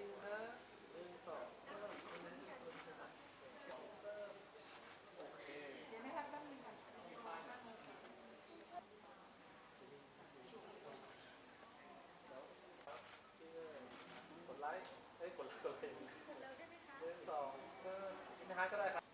ดึงนะดึงสองเพิ่มดึงดึงดึงดึงสองเพิ่มโอเคเดี๋ยวนะครับแป๊บนึงค่ะกดไลค์เฮ้ยกดไลค์กดไลค์หนึ่งสองเพิ่มนะคะก็ได้ครับ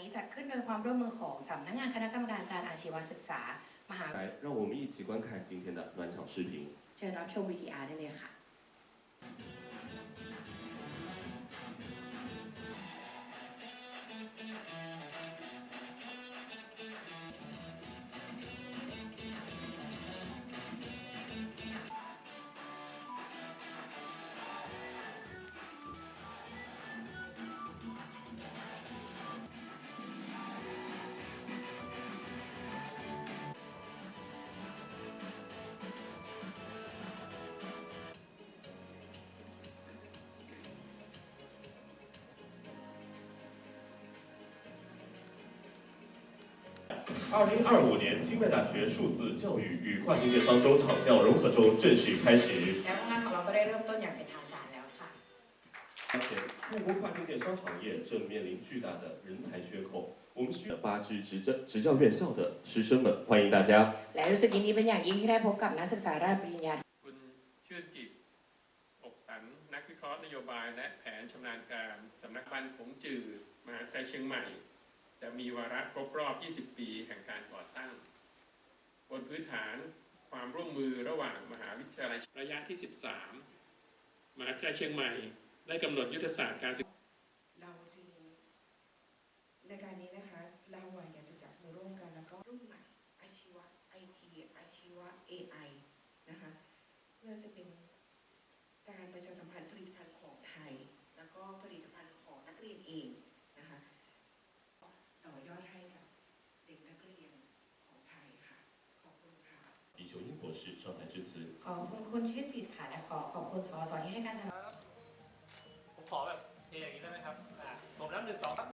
นี้จัดขึ้นโดยความร่วมมือของสำนักงานคณะกรรมการการอาชีวศึกษา มหา 来，让我们一起观看今天的暖场视频。 เชิญรับชม VTR ได้เลยค่ะ 二零二五年清迈大学数字教育与跨境电商周场校融合周正式开始。 แล้วงานของเราก็ได้เริ่มต้นอย่างเป็นทางการแล้วค่ะ 当前，泰国跨境电商行业正面临巨大的人才缺口，我们需要八支执教执教院校的师生们，欢迎大家。 และรู้สึกยินดีเป็นอย่างยิ่งที่ได้พบกับนักศึกษาระดับปริญญา คุณชื่นจิตอกตัน นักวิเคราะห์นโยบายและแผนชำนาญการสำนักบันผงจืดมหาวิทยาลัยเชียงใหม่ จะมีวาระครบรอบ 20 ปีแห่งการก่อตั้ง บนพื้นฐานความร่วมมือระหว่างมหาวิทยาลัยระยะที่ 13 มหาวิทยาลัยเชียงใหม่ ได้กำหนดยุทธศาสตร์การศึกษาเราจึงในการนี้นะคะ เราอยากจะจับมือร่วมกันแล้วก็รุ่นใหม่อาชีวะไอทีอาชีวะ AI นะคะเพื่อจะเป็นการประชาสัมพันธ์ผลิตภัณฑ์ของไทย แล้วก็ผลิตภัณฑ์ของนักเรียนเอง 士上台致辞。 ขอบคุณคุณชื่นจิตค่ะ และขอขอบคุณสอสอที่ให้การสนับสนุน ผมขอแบบเทอย่างนี้ได้ไหมครับอ่ะผมนับหนึ่งสองครับ